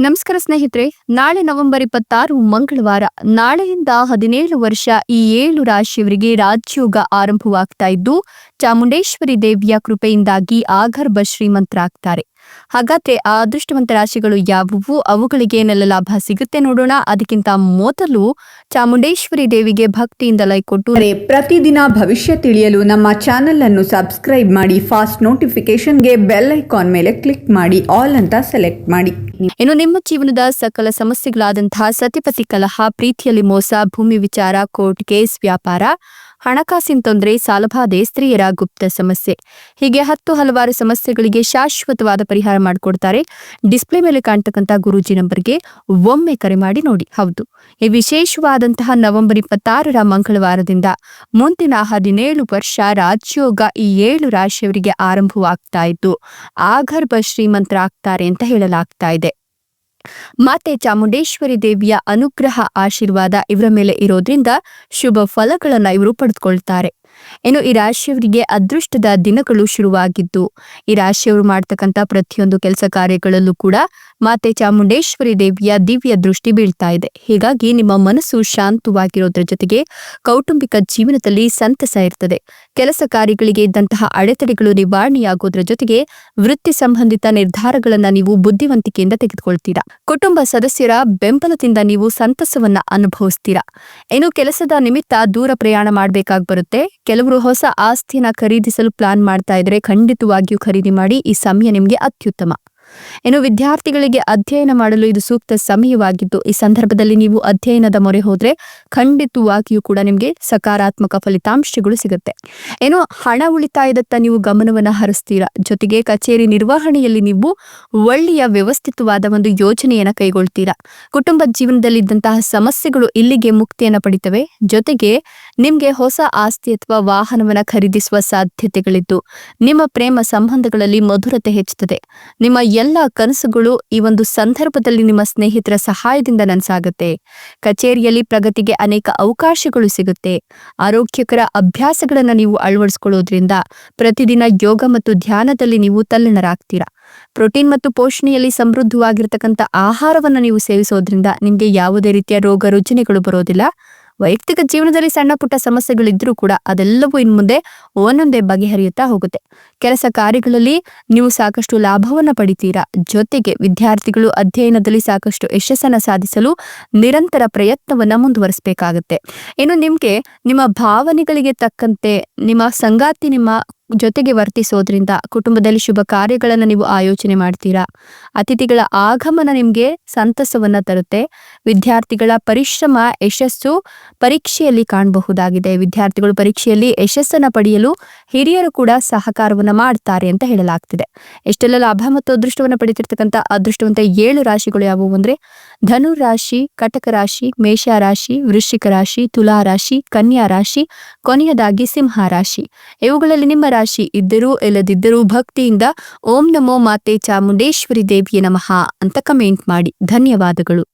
ನಮಸ್ಕಾರ ಸ್ನೇಹಿತರೆ, ನಾಳೆ ನವೆಂಬರ್ ಇಪ್ಪತ್ತಾರು, ಮಂಗಳವಾರ, ನಾಳೆಯಿಂದ ಹದಿನೇಳು ವರ್ಷ ಈ ಏಳು ರಾಶಿಯವರಿಗೆ ರಾಜ್ಯೋಗ ಆರಂಭವಾಗ್ತಾ ಇದ್ದು, ಚಾಮುಂಡೇಶ್ವರಿ ದೇವಿಯ ಕೃಪೆಯಿಂದಾಗಿ ಆಗರ್ಭ ಶ್ರೀಮಂತರಾಗ್ತಾರೆ. ಹಾಗಾದ್ರೆ ಆ ಅದೃಷ್ಟವಂತ ರಾಶಿಗಳು ಯಾವುವು? ಅವುಗಳಿಗೆ ಏನೆಲ್ಲ ಲಾಭ ಸಿಗುತ್ತೆ ನೋಡೋಣ. ಅದಕ್ಕಿಂತ ಮೊದಲು ಚಾಮುಂಡೇಶ್ವರಿ ದೇವಿಗೆ ಭಕ್ತಿಯಿಂದ ಲೈಕ್ ಕೊಟ್ಟು ಪ್ರತಿದಿನ ಭವಿಷ್ಯ ತಿಳಿಯಲು ನಮ್ಮ ಚಾನೆಲ್ ಅನ್ನು ಸಬ್ಸ್ಕ್ರೈಬ್ ಮಾಡಿ ಫಾಸ್ಟ್ ನೋಟಿಫಿಕೇಶನ್ಗೆ ಬೆಲ್ ಐಕಾನ್ ಮೇಲೆ ಕ್ಲಿಕ್ ಮಾಡಿ ಆಲ್ ಅಂತ ಸೆಲೆಕ್ಟ್ ಮಾಡಿ. ಇನ್ನು ನಿಮ್ಮ ಜೀವನದ ಸಕಲ ಸಮಸ್ಯೆಗಳಾದಂತಹ ಸತಿಪತಿ ಕಲಹ ಪ್ರೀತಿಯಲ್ಲಿ ಮೋಸ ಭೂಮಿ ವಿಚಾರ ಕೋರ್ಟ್ ಕೇಸ್ ವ್ಯಾಪಾರ ಹಣಕಾಸಿನ ತೊಂದರೆ ಸಾಲಬಾಧೆ ಸ್ತ್ರೀಯರ ಗುಪ್ತ ಸಮಸ್ಯೆ. ಹೀಗೆ ಹತ್ತು ಹಲವಾರು ಸಮಸ್ಯೆಗಳಿಗೆ ಶಾಶ್ವತವಾದ ಪರಿಹಾರ ಮಾಡಿಕೊಡ್ತಾರೆ. ಡಿಸ್ಪ್ಲೇ ಮೇಲೆ ಕಾಣ್ತಕ್ಕಂಥ ಗುರೂಜಿ ನಂಬರ್ಗೆ ಒಮ್ಮೆ ಕರೆ ಮಾಡಿ ನೋಡಿ. ಹೌದು. ಈ ವಿಶೇಷವಾದಂತಹ ನವೆಂಬರ್ ಇಪ್ಪತ್ತಾರರ ಮಂಗಳವಾರದಿಂದ ಮುಂದಿನ ಹದಿನೇಳು ವರ್ಷ ರಾಜ್ಯೋಗ ಈ ಏಳು ರಾಶಿಯವರಿಗೆ ಆರಂಭವಾಗ್ತಾ ಇದ್ದು, ಆಗರ್ಭ ಶ್ರೀಮಂತರಾಗ್ತಾರೆ ಅಂತ ಹೇಳಲಾಗ್ತಾ ಇದೆ. ಮಾತೆ ಚಾಮುಂಡೇಶ್ವರಿ ದೇವಿಯ ಅನುಗ್ರಹ ಆಶೀರ್ವಾದ ಇವರ ಮೇಲೆ ಇರೋದ್ರಿಂದ ಶುಭ ಫಲಗಳನ್ನು ಇವರು ಪಡೆದುಕೊಳ್ತಾರೆ. ಇನ್ನು ಈ ರಾಶಿಯವರಿಗೆ ಅದೃಷ್ಟದ ದಿನಗಳು ಶುರುವಾಗಿದ್ದು, ಈ ರಾಶಿಯವರು ಮಾಡ್ತಕ್ಕಂಥ ಪ್ರತಿಯೊಂದು ಕೆಲಸ ಕಾರ್ಯಗಳಲ್ಲೂ ಕೂಡ ಮಾತೆ ಚಾಮುಂಡೇಶ್ವರಿ ದೇವಿಯ ದಿವ್ಯ ದೃಷ್ಟಿ ಬೀಳ್ತಾ ಇದೆ. ಹೀಗಾಗಿ ನಿಮ್ಮ ಮನಸ್ಸು ಶಾಂತವಾಗಿರೋದ್ರ ಜೊತೆಗೆ ಕೌಟುಂಬಿಕ ಜೀವನದಲ್ಲಿ ಸಂತಸ ಇರ್ತದೆ. ಕೆಲಸ ಕಾರ್ಯಗಳಿಗೆ ಇದ್ದಂತಹ ಅಡೆತಡೆಗಳು ನಿವಾರಣೆಯಾಗೋದ್ರ ಜೊತೆಗೆ ವೃತ್ತಿ ಸಂಬಂಧಿತ ನಿರ್ಧಾರಗಳನ್ನ ನೀವು ಬುದ್ಧಿವಂತಿಕೆಯಿಂದ ತೆಗೆದುಕೊಳ್ತೀರಾ. ಕುಟುಂಬ ಸದಸ್ಯರ ಬೆಂಬಲದಿಂದ ನೀವು ಸಂತಸವನ್ನ ಅನುಭವಿಸ್ತೀರಾ. ಏನು ಕೆಲಸದ ನಿಮಿತ್ತ ದೂರ ಪ್ರಯಾಣ ಮಾಡಬೇಕಾಗಿ ಬರುತ್ತೆ. ಕೆಲವರು ಹೊಸ ಆಸ್ತಿನ ಖರೀದಿಸಲು ಪ್ಲಾನ್ ಮಾಡ್ತಾ ಇದ್ರೆ ಖಂಡಿತವಾಗಿಯೂ ಖರೀದಿ ಮಾಡಿ ಈ ಸಮಯ ನಿಮಗೆ ಅತ್ಯುತ್ತಮ. ಇನ್ನು ವಿದ್ಯಾರ್ಥಿಗಳಿಗೆ ಅಧ್ಯಯನ ಮಾಡಲು ಇದು ಸೂಕ್ತ ಸಮಯವಾಗಿದ್ದು, ಈ ಸಂದರ್ಭದಲ್ಲಿ ನೀವು ಅಧ್ಯಯನದ ಮೊರೆ ಹೋದ್ರೆ ಖಂಡಿತವಾಗಿಯೂ ಕೂಡ ನಿಮಗೆ ಸಕಾರಾತ್ಮಕ ಫಲಿತಾಂಶಗಳು ಸಿಗುತ್ತೆ. ಏನು ಹಣ ಉಳಿತಾಯದತ್ತ ನೀವು ಗಮನವನ್ನ ಹರಿಸ್ತೀರಾ? ಜೊತೆಗೆ ಕಚೇರಿ ನಿರ್ವಹಣೆಯಲ್ಲಿ ನೀವು ಒಳ್ಳೆಯ ವ್ಯವಸ್ಥಿತವಾದ ಒಂದು ಯೋಜನೆಯನ್ನ ಕೈಗೊಳ್ತೀರಾ? ಕುಟುಂಬ ಜೀವನದಲ್ಲಿದ್ದಂತಹ ಸಮಸ್ಯೆಗಳು ಇಲ್ಲಿಗೆ ಮುಕ್ತಿಯನ್ನ ಪಡಿತವೆ. ಜೊತೆಗೆ ನಿಮ್ಗೆ ಹೊಸ ಆಸ್ತಿ ಅಥವಾ ವಾಹನವನ್ನ ಖರೀದಿಸುವ ಸಾಧ್ಯತೆಗಳಿದ್ದು, ನಿಮ್ಮ ಪ್ರೇಮ ಸಂಬಂಧಗಳಲ್ಲಿ ಮಧುರತೆ ಹೆಚ್ಚುತ್ತದೆ. ನಿಮ್ಮ ಎಲ್ಲ ಕನಸುಗಳು ಈ ಒಂದು ಸಂದರ್ಭದಲ್ಲಿ ನಿಮ್ಮ ಸ್ನೇಹಿತರ ಸಹಾಯದಿಂದ ನನಸಾಗುತ್ತೆ. ಕಚೇರಿಯಲ್ಲಿ ಪ್ರಗತಿಗೆ ಅನೇಕ ಅವಕಾಶಗಳು ಸಿಗುತ್ತೆ. ಆರೋಗ್ಯಕರ ಅಭ್ಯಾಸಗಳನ್ನು ನೀವು ಅಳವಡಿಸಿಕೊಳ್ಳೋದ್ರಿಂದ ಪ್ರತಿದಿನ ಯೋಗ ಮತ್ತು ಧ್ಯಾನದಲ್ಲಿ ನೀವು ತಲ್ಲಣರಾಗ್ತೀರಾ. ಪ್ರೋಟೀನ್ ಮತ್ತು ಪೋಷಣೆಯಲ್ಲಿ ಸಮೃದ್ಧವಾಗಿರ್ತಕ್ಕಂಥ ಆಹಾರವನ್ನು ನೀವು ಸೇವಿಸೋದ್ರಿಂದ ನಿಮಗೆ ಯಾವುದೇ ರೀತಿಯ ರೋಗ ರುಜಿನಗಳು ಬರೋದಿಲ್ಲ. ವೈಯಕ್ತಿಕ ಜೀವನದಲ್ಲಿ ಸಣ್ಣ ಪುಟ್ಟ ಸಮಸ್ಯೆಗಳಿದ್ರೂ ಕೂಡ ಅದೆಲ್ಲವೂ ಇನ್ನು ಮುಂದೆ ಒಂದೊಂದೇ ಬಗೆಹರಿಯುತ್ತಾ ಹೋಗುತ್ತೆ. ಕೆಲಸ ಕಾರ್ಯಗಳಲ್ಲಿ ನೀವು ಸಾಕಷ್ಟು ಲಾಭವನ್ನ ಪಡಿತೀರಾ? ಜೊತೆಗೆ ವಿದ್ಯಾರ್ಥಿಗಳು ಅಧ್ಯಯನದಲ್ಲಿ ಸಾಕಷ್ಟು ಯಶಸ್ಸನ್ನ ಸಾಧಿಸಲು ನಿರಂತರ ಪ್ರಯತ್ನವನ್ನ ಮುಂದುವರಿಸಬೇಕಾಗುತ್ತೆ. ಇನ್ನು ನಿಮ್ಗೆ ನಿಮ್ಮ ಭಾವನೆಗಳಿಗೆ ತಕ್ಕಂತೆ ನಿಮ್ಮ ಸಂಗಾತಿ ನಿಮ್ಮ ಜೊತೆಗೆ ವರ್ತಿಸೋದ್ರಿಂದ ಕುಟುಂಬದಲ್ಲಿ ಶುಭ ಕಾರ್ಯಗಳನ್ನು ನೀವು ಆಯೋಜನೆ ಮಾಡ್ತೀರಾ? ಅತಿಥಿಗಳ ಆಗಮನ ನಿಮಗೆ ಸಂತಸವನ್ನ ತರುತ್ತೆ. ವಿದ್ಯಾರ್ಥಿಗಳ ಪರಿಶ್ರಮ, ಯಶಸ್ಸು ಪರೀಕ್ಷೆಯಲ್ಲಿ ಕಾಣಬಹುದಾಗಿದೆ. ವಿದ್ಯಾರ್ಥಿಗಳು ಪರೀಕ್ಷೆಯಲ್ಲಿ ಯಶಸ್ಸನ್ನು ಪಡೆಯಲು ಹಿರಿಯರು ಕೂಡ ಸಹಕಾರವನ್ನು ಮಾಡ್ತಾರೆ ಅಂತ ಹೇಳಲಾಗ್ತಿದೆ. ಎಷ್ಟೆಲ್ಲ ಲಾಭ ಮತ್ತು ಅದೃಷ್ಟವನ್ನು ಪಡೆಯುತ್ತಿರ್ತಕ್ಕಂಥ ಅದೃಷ್ಟವಂತ ಏಳು ರಾಶಿಗಳು ಯಾವುವು ಅಂದ್ರೆ ಧನು ರಾಶಿ ಕಟಕ ರಾಶಿ ಮೇಷ ರಾಶಿ ವೃಶ್ಚಿಕ ರಾಶಿ ತುಲಾ ರಾಶಿ ಕನ್ಯಾ ರಾಶಿ ಕೊನೆಯದಾಗಿ ಸಿಂಹ ರಾಶಿ ಇವುಗಳಲ್ಲಿ ನಿಮ್ಮ ರಾಶಿ ಇದ್ದರೂ, ಇಲ್ಲದಿದ್ದರೂ ಭಕ್ತಿಯಿಂದ ಓಂ ನಮೋ ಮಾತೆ ಚಾಮುಂಡೇಶ್ವರಿ ದೇವಿಯ ನಮಃ ಅಂತ ಕಮೆಂಟ್ ಮಾಡಿ. ಧನ್ಯವಾದಗಳು.